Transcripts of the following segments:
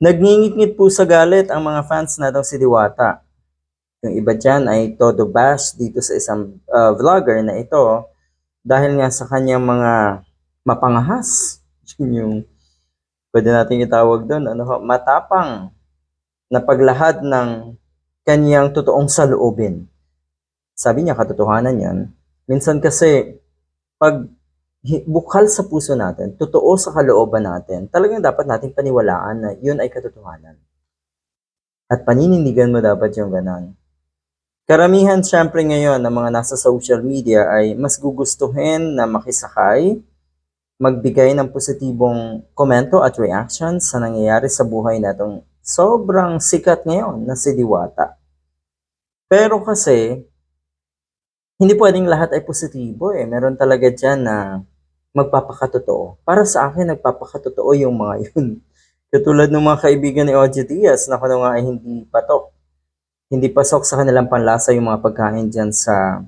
Nagngingit-ngit po sa galit ang mga fans na daw si Diwata. Yung iba dyan ay todo bash dito sa isang uh, vlogger na ito dahil nga sa kanyang mga mapangahas. Yun yung pwede natin itawag doon, ano, matapang na paglahad ng kanyang totoong saloobin. Sabi niya, katotohanan yan. Minsan kasi, pag bukal sa puso natin, totoo sa kalooban natin, talagang dapat nating paniwalaan na yun ay katotohanan. At paninindigan mo dapat yung ganon. Karamihan syempre ngayon ng mga nasa social media ay mas gugustuhin na makisakay, magbigay ng positibong komento at reactions sa nangyayari sa buhay natong sobrang sikat ngayon na si Diwata. Pero kasi, hindi pwedeng lahat ay positibo eh. Meron talaga dyan na magpapakatotoo. Para sa akin, nagpapakatotoo yung mga yun. Katulad ng mga kaibigan ni OG Diaz na kung nga ay hindi patok. Hindi pasok sa kanilang panlasa yung mga pagkain dyan sa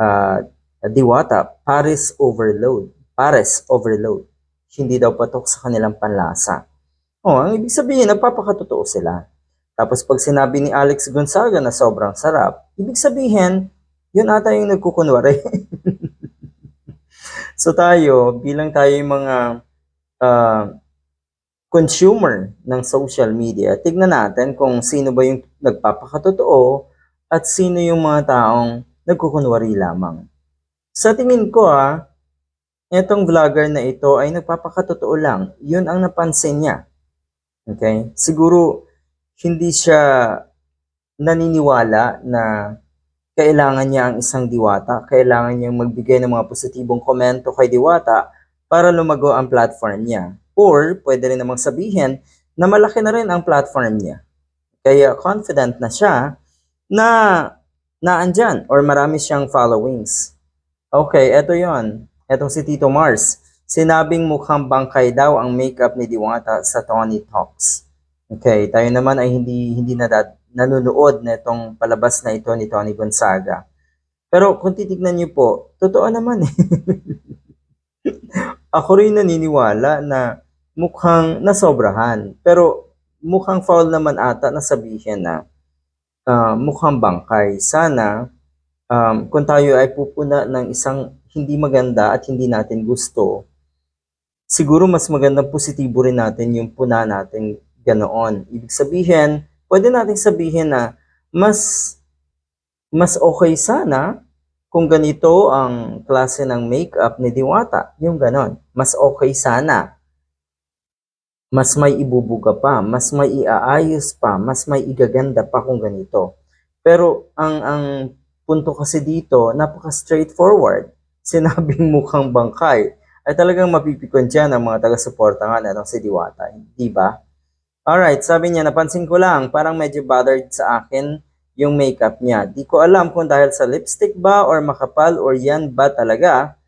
ah, Diwata. Paris overload. Paris overload. Hindi daw patok sa kanilang panlasa. Oh, ang ibig sabihin, nagpapakatotoo sila. Tapos pag sinabi ni Alex Gonzaga na sobrang sarap, ibig sabihin, yun ata yung nagkukunwari. so tayo, bilang tayo yung mga ah, consumer ng social media, tignan natin kung sino ba yung nagpapakatotoo at sino yung mga taong nagkukunwari lamang. Sa tingin ko ah, etong vlogger na ito ay nagpapakatotoo lang. Yun ang napansin niya. Okay? Siguro hindi siya naniniwala na kailangan niya ang isang diwata, kailangan niyang magbigay ng mga positibong komento kay diwata para lumago ang platform niya. Or pwede rin namang sabihin na malaki na rin ang platform niya. Kaya confident na siya na naandyan or marami siyang followings. Okay, eto yon. Etong si Tito Mars. Sinabing mukhang bangkay daw ang makeup ni Diwata sa Tony Talks. Okay, tayo naman ay hindi hindi na nanonood na itong palabas na ito ni Tony Gonzaga. Pero kung titignan niyo po, totoo naman eh. Ako rin naniniwala na mukhang nasobrahan. Pero mukhang foul naman ata na sabihin na ah, mukhang bangkay. Sana um, kung tayo ay pupuna ng isang hindi maganda at hindi natin gusto, siguro mas magandang positibo rin natin yung puna natin ganoon. Ibig sabihin, pwede natin sabihin na mas mas okay sana kung ganito ang klase ng makeup ni Diwata. Yung ganon. Mas okay sana. Mas may ibubuga pa, mas may iaayos pa, mas may igaganda pa kung ganito. Pero ang ang punto kasi dito, napaka straightforward. Sinabing mukhang bangkay ay talagang mapipikon dyan ang mga taga-suporta nga na si Diwata. Di ba? Alright, sabi niya, napansin ko lang, parang medyo bothered sa akin yung makeup niya. Di ko alam kung dahil sa lipstick ba or makapal or yan ba talaga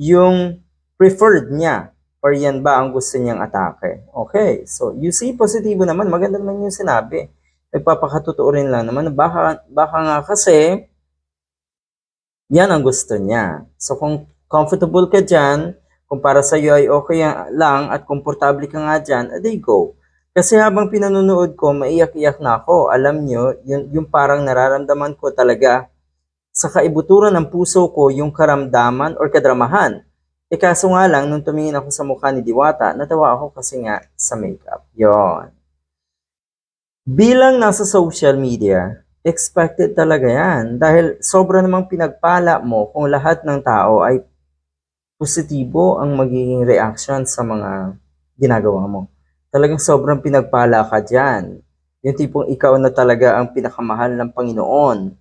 yung preferred niya or yan ba ang gusto niyang atake. Okay, so you see, positibo naman, maganda naman yung sinabi. Nagpapakatotoo rin lang naman, baka, baka nga kasi yan ang gusto niya. So kung comfortable ka dyan, kung para sa iyo ay okay lang at komportable ka nga dyan, edi go. Kasi habang pinanonood ko, maiyak-iyak na ako. Alam nyo, yun, yung parang nararamdaman ko talaga sa kaibuturan ng puso ko yung karamdaman or kadramahan. E kaso nga lang, nung tumingin ako sa mukha ni Diwata, natawa ako kasi nga sa makeup. Yon. Bilang nasa social media, expected talaga yan. Dahil sobra namang pinagpala mo kung lahat ng tao ay positibo ang magiging reaction sa mga ginagawa mo talagang sobrang pinagpala ka dyan. Yung tipong ikaw na talaga ang pinakamahal ng Panginoon.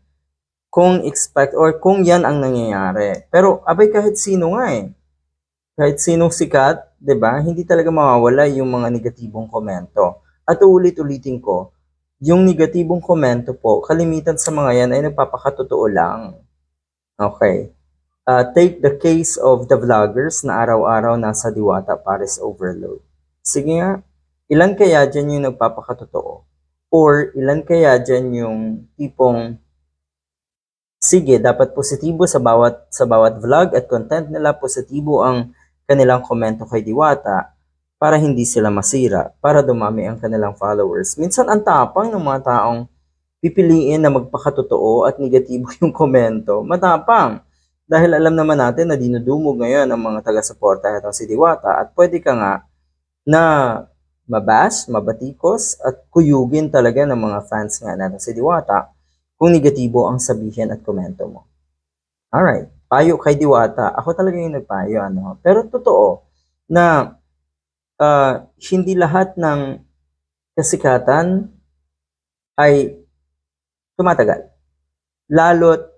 Kung expect or kung yan ang nangyayari. Pero abay kahit sino nga eh. Kahit sinong sikat, 'di ba? Hindi talaga mawawala yung mga negatibong komento. At uulit-ulitin ko, yung negatibong komento po, kalimitan sa mga yan ay nagpapakatotoo lang. Okay. Uh, take the case of the vloggers na araw-araw nasa Diwata Paris Overload. Sige nga, ilan kaya dyan yung nagpapakatotoo? Or ilan kaya dyan yung tipong sige, dapat positibo sa bawat sa bawat vlog at content nila, positibo ang kanilang komento kay Diwata. para hindi sila masira, para dumami ang kanilang followers. Minsan ang tapang ng mga taong pipiliin na magpakatotoo at negatibo yung komento. Matapang. Dahil alam naman natin na dinudumog ngayon ang mga taga-suporta itong si Diwata at pwede ka nga na mabash, mabatikos at kuyugin talaga ng mga fans nga natin si Diwata kung negatibo ang sabihin at komento mo. Alright, payo kay Diwata. Ako talaga yung nagpayo. Ano? Pero totoo na ah, hindi lahat ng kasikatan ay tumatagal. Lalo't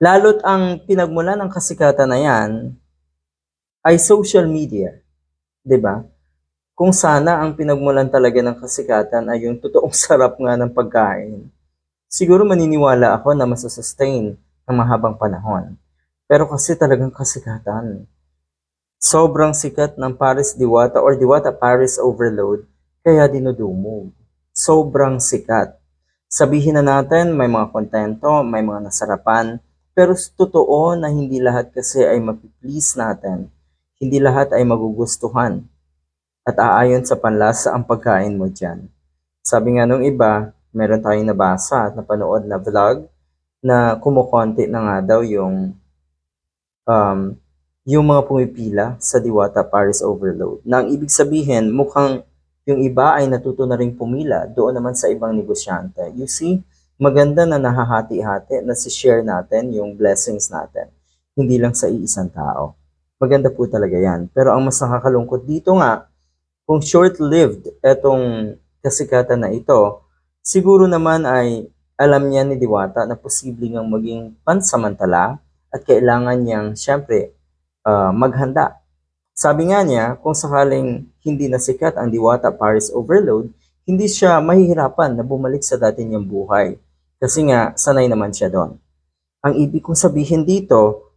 lalo't ang pinagmulan ng kasikatan na yan ay social media. 'di ba? Kung sana ang pinagmulan talaga ng kasikatan ay yung totoong sarap nga ng pagkain, siguro maniniwala ako na masusustain ng mahabang panahon. Pero kasi talagang kasikatan. Sobrang sikat ng Paris Diwata or Diwata Paris Overload, kaya dinudumog. Sobrang sikat. Sabihin na natin, may mga kontento, may mga nasarapan, pero totoo na hindi lahat kasi ay mapiplease natin. Hindi lahat ay magugustuhan at aayon sa panlasa ang pagkain mo dyan. Sabi nga nung iba, meron tayong nabasa at napanood na vlog na kumukonti na nga daw yung um, yung mga pumipila sa Diwata Paris Overload. Na ang ibig sabihin, mukhang yung iba ay natuto na rin pumila doon naman sa ibang negosyante. You see, maganda na nahahati-hati na si-share natin yung blessings natin. Hindi lang sa iisang tao. Maganda po talaga yan. Pero ang mas nakakalungkot dito nga, kung short-lived etong kasikatan na ito, siguro naman ay alam niya ni Diwata na posibleng ang maging pansamantala at kailangan niyang, syempre, ah, maghanda. Sabi nga niya, kung sakaling hindi na sikat ang Diwata Paris Overload, hindi siya mahihirapan na bumalik sa dati niyang buhay. Kasi nga, sanay naman siya doon. Ang ibig kong sabihin dito,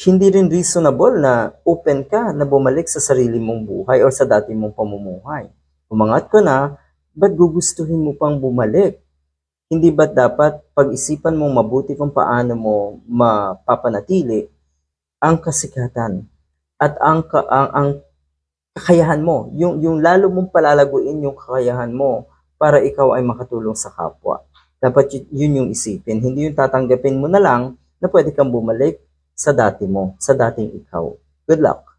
hindi rin reasonable na open ka na bumalik sa sarili mong buhay or sa dati mong pamumuhay. Umangat ka na, ba't gugustuhin mo pang bumalik? Hindi ba't dapat pag-isipan mong mabuti kung paano mo mapapanatili ang kasikatan at ang, ka- ang, ang kakayahan mo, yung, yung lalo mong palalaguin yung kakayahan mo para ikaw ay makatulong sa kapwa. Dapat yun yung isipin, hindi yung tatanggapin mo na lang na pwede kang bumalik sa dati mo, sa dating ikaw. Good luck!